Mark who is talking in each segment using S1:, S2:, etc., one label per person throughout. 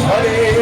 S1: Hare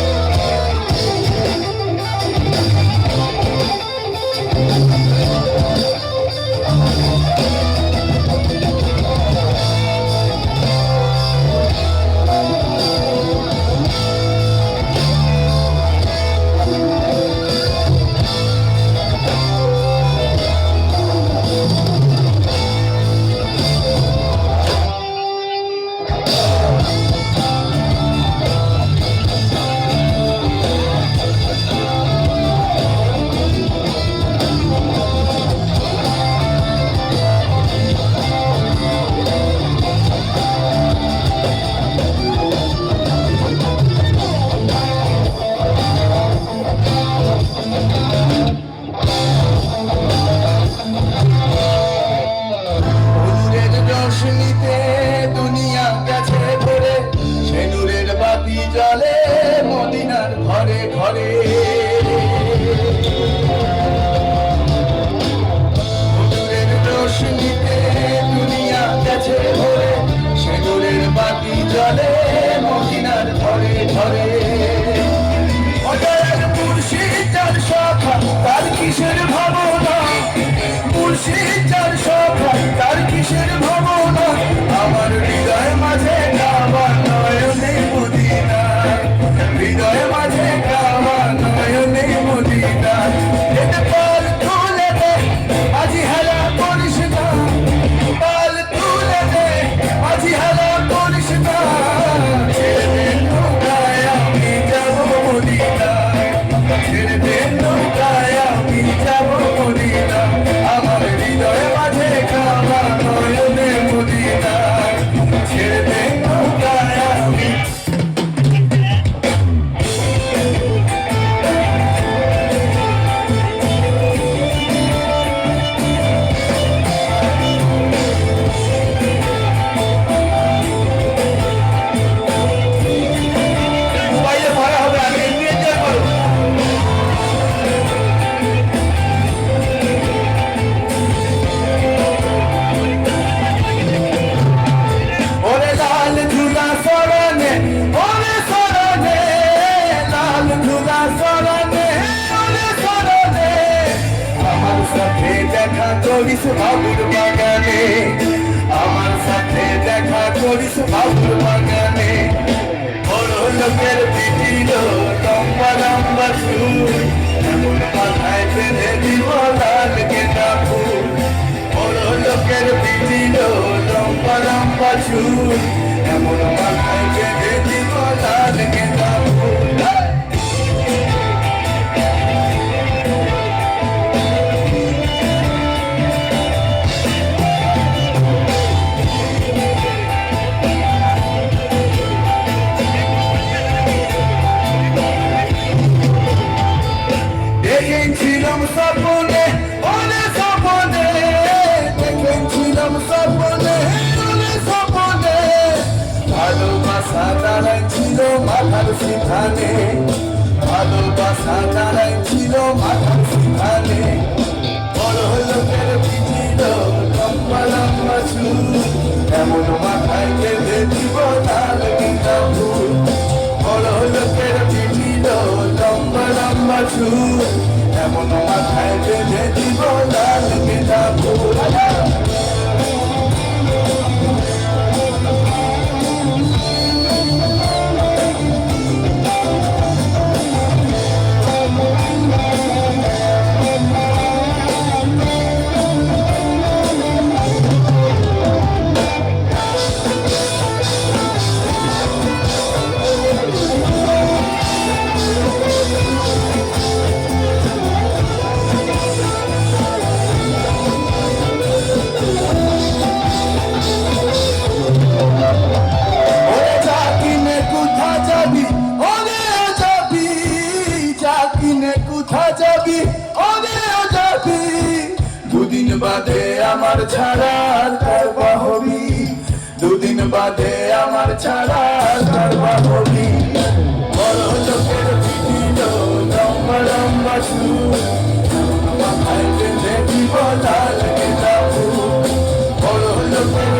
S1: করিস বাবুর বাগানে। আমার সাথে দেখা করিস বাবুর বাগানে। বড় লোকের পিটিল, লম্বা লম্বা চুল। এমন মাথায় বেঁধে দিব লাল গেঁদা ফুল। বড় লোকের পিটিল, লম্বা লম্বা চুল। এমন ছিল মাথার সিধানে ভালোবাসা তারাই ছিল মাথার সিধানে বড় লোকের পিছিল লম্বা লম্বা চুল। এমন মাথায় কেঁদে দিব তার কিনা ভুল। বড় লোকের পিছিল লম্বা লম্বা চুল। এমন মাথায় কেঁদে ছাড়া আর কার বাহবি দুদিন বাদে আমার ছাড়া বাহবি বড় লোকের মাথায় দিব বড় লোকের